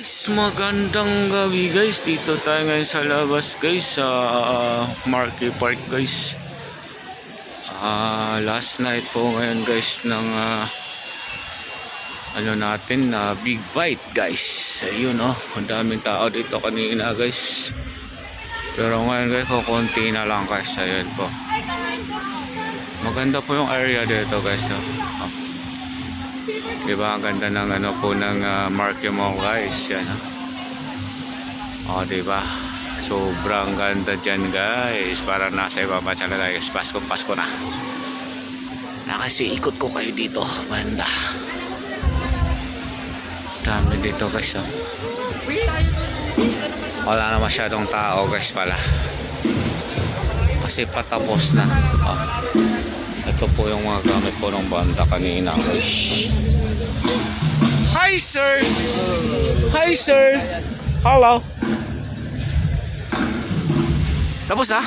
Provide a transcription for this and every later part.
Guys, magandang gabi guys. Dito tayo ngayon sa labas guys sa uh, Marky Park guys. Ah, last night po ngayon guys ng ah, ano natin na Big Bite guys. Ayun oh, ang daming tao dito kanina guys. Pero ngayon guys, kukunti na lang guys. Ayun po. Maganda po yung area dito guys. Oh. Oh. Diba ang ganda ng ano po ng uh, Mall guys yan oh. diba? Sobrang ganda dyan guys. Para nasa ibang bansa na guys. Pasko Pasko na. Na kasi ikot ko kayo dito banda. Dami dito guys oh. wala na masyadong tao guys pala. Kasi patapos na. Oh. Ito po yung mga gamit po ng banda kanina. Guys Hi sir. Hi sir. Hello. Tapos ah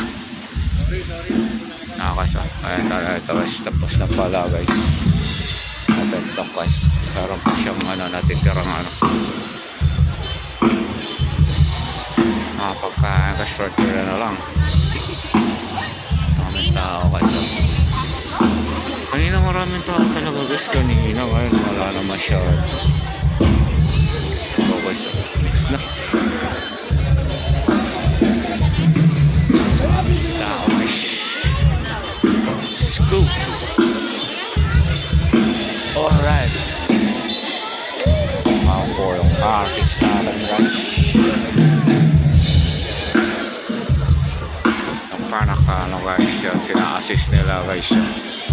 Nakakas ah Ayan tayo guys. Tapos na pala guys. Ito guys. Meron pa siyang ano natitirang ano. Mga guys short na lang. Maraming tao guys. ah. Kanina maraming tao talaga guys kanina ngayon wala na masyado. So guys, next na. Tao. Let's go. Alright. Po yung guys. Yung panaka ano guys yun, sina-assist nila guys. Yan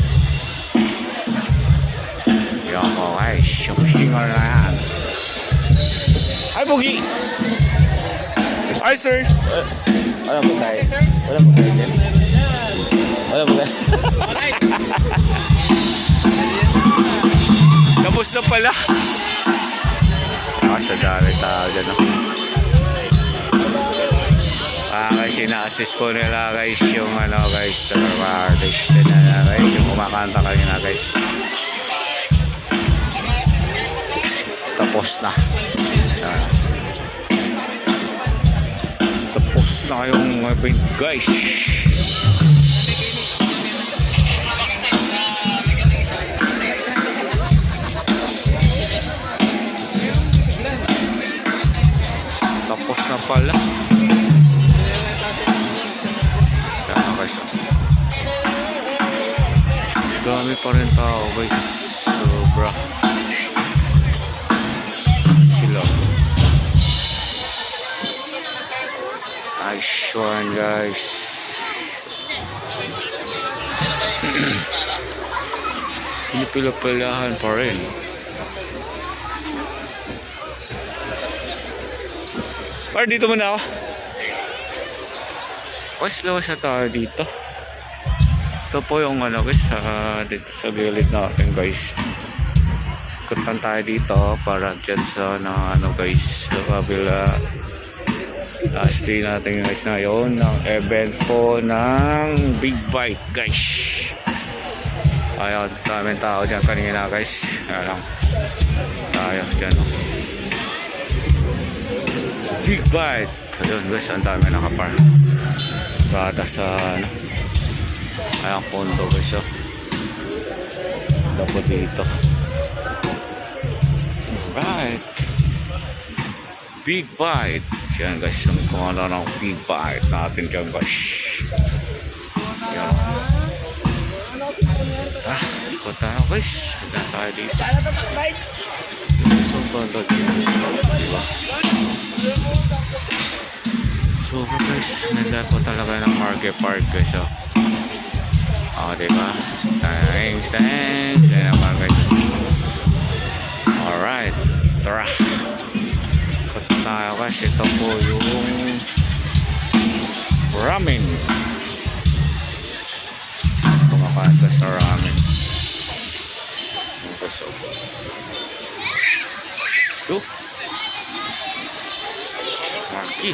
yung hingal na yan. Hi, Bugi! Hi, sir! Wala mo tayo. Wala mo tayo dyan. Wala mo tayo. Tapos na pala. Sa dami tao dyan. Ah, kasi na-assist po nila guys yung ano guys, sa mga artist na guys, yung kumakanta kanina guys. Tapos na. Ah. Tapos na yung event guys. Tapos na pala. Tama guys. Dami pa rin tao guys. Sobra. Sila. Nice one guys. Pinipila-pilahan pa rin. Par, dito muna ako. Mas lawas na tayo dito. Ito po yung ano guys, ah, dito sa gilid natin guys. Ikutan tayo dito para dyan sa na, ano guys, sa kabila. Last day natin guys ngayon ng event po ng Big Bite guys. Ayun, daming tao dyan kanina guys. Ayan lang. Tayo dyan. Oh. Big Bite. Ayun guys, ang dami nakapar. Bata sa ano. Ayan, kondo guys. Oh. Dapo dito. Alright. Big Bite. Yan guys, ang pangalan ng Bite natin dyan guys. Yan. Ah, ikot tayo guys. Wala tayo dito. So, banda dito. Diba? So guys, nandun po talaga ng Market Park guys. Oh. Oh, diba? Thanks, thanks. Yan ang guys. Alright. Tara. Ikot tayo guys. Ito po yung ramen. Kumakain ka sa ramen. Ito so. Let's go. Marky.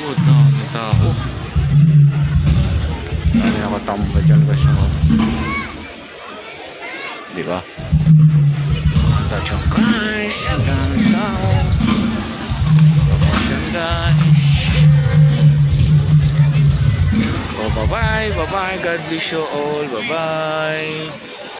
Oh, dami tao. Dami nakatamba dyan guys. Oh. Di ba? Doczekaj down, Bye bye, bye bye, God bless you all, bye bye.